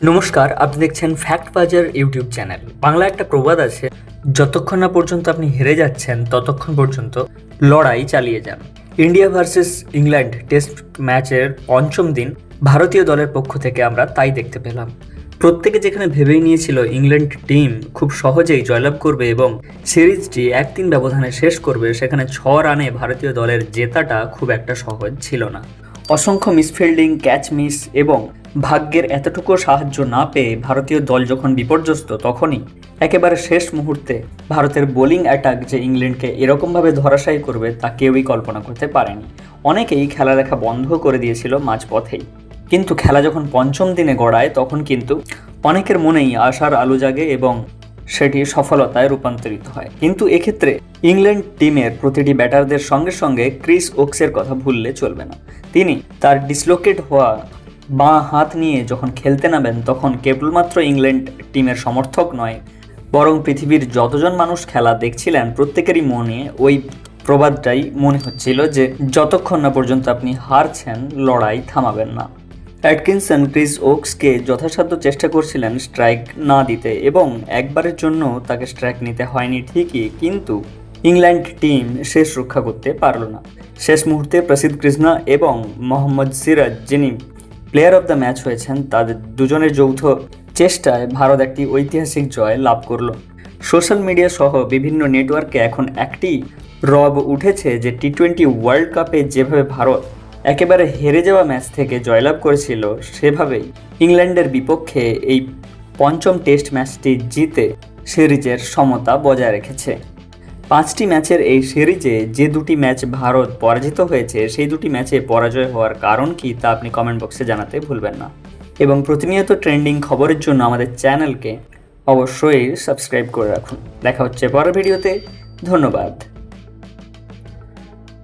নমস্কার, আপনি দেখছেন ফ্যাক্ট বাজার ইউটিউব চ্যানেল বাংলা একটা প্রবাদ আছে, যতক্ষণ না পর্যন্ত আপনি হেরে যাচ্ছেন, ততক্ষণ পর্যন্ত লড়াই চালিয়ে যান। ইন্ডিয়া ভার্সেস ইংল্যান্ড টেস্ট ম্যাচের পঞ্চম দিন ভারতীয় দলের পক্ষ থেকে আমরা তাই দেখতে পেলাম। প্রত্যেকে যেখানে ভেবেই নিয়েছিল ইংল্যান্ড টিম খুব সহজেই জয়লাভ করবে এবং সিরিজটি এক তিন ব্যবধানে শেষ করবে, সেখানে ছ রানে ভারতীয় দলের জেতাটা খুব একটা সহজ ছিল না। অসংখ্য মিসফিল্ডিং, ক্যাচ মিস এবং ভাগ্যের এতটুকু সাহায্য না পেয়ে ভারতীয় দল যখন বিপর্যস্ত, তখনই একেবারে শেষ মুহূর্তে ভারতের বোলিং অ্যাটাক যে ইংল্যান্ডকে এরকমভাবে ধরাশায়ী করবে তা কেউই কল্পনা করতে পারেনি। অনেকেই খেলা দেখা বন্ধ করে দিয়েছিল মাঝপথেই। কিন্তু খেলা যখন পঞ্চম দিনে গড়ায়, তখন কিন্তু অনেকের মনেই আশার আলো জাগে এবং সেটি সফলতায় রূপান্তরিত হয়। কিন্তু এক্ষেত্রে ইংল্যান্ড টিমের প্রতিটি ব্যাটারদের সঙ্গে সঙ্গে ক্রিস ওক্সের কথা ভুললে চলবে না। তিনি তার ডিসলোকেট হওয়া বাঁ হাত নিয়ে যখন খেলতে নামেন, তখন কেবলমাত্র ইংল্যান্ড টিমের সমর্থক নয়, বরং পৃথিবীর যতজন মানুষ খেলা দেখছিলেন, প্রত্যেকেরই মনে ওই প্রবাদটাই মনে হচ্ছিল যে, যতক্ষণ না পর্যন্ত আপনি হারছেন, লড়াই থামাবেন না। অ্যাটকিনসন ক্রিস ওক্সকে যথাসাধ্য চেষ্টা করছিলেন স্ট্রাইক না দিতে এবং একবারের জন্য তাকে স্ট্রাইক নিতে হয়নি ঠিকই, কিন্তু ইংল্যান্ড টিম শেষ রক্ষা করতে পারল না। শেষ মুহূর্তে প্রসিদ্ধ কৃষ্ণা এবং মোহাম্মদ সিরাজ যিনি প্লেয়ার অফ দ্য ম্যাচ হয়েছেন, তাদের দুজনের যৌথ চেষ্টায় ভারত একটি ঐতিহাসিক জয় লাভ করল। সোশ্যাল মিডিয়া সহ বিভিন্ন নেটওয়ার্কে এখন একটি রব উঠেছে যে টি টোয়েন্টি ওয়ার্ল্ড কাপে যেভাবে ভারত একেবারে হেরে যাওয়া ম্যাচ থেকে জয়লাভ করেছিল সেভাবেই ইংল্যান্ডের বিপক্ষে এই পঞ্চম টেস্ট ম্যাচটি জিতে সিরিজের সমতা বজায় রেখেছে। পাঁচটি ম্যাচের এই সিরিজে যে দুটি ম্যাচ ভারত পরাজিত হয়েছে, সেই দুটি ম্যাচে পরাজয় হওয়ার কারণ কি তা আপনি কমেন্ট বক্সে জানাতে ভুলবেন না। এবং প্রতিনিয়ত ট্রেন্ডিং খবরের জন্য আমাদের চ্যানেলকে অবশ্যই সাবস্ক্রাইব করে রাখুন। দেখা হচ্ছে পরের ভিডিওতে। ধন্যবাদ।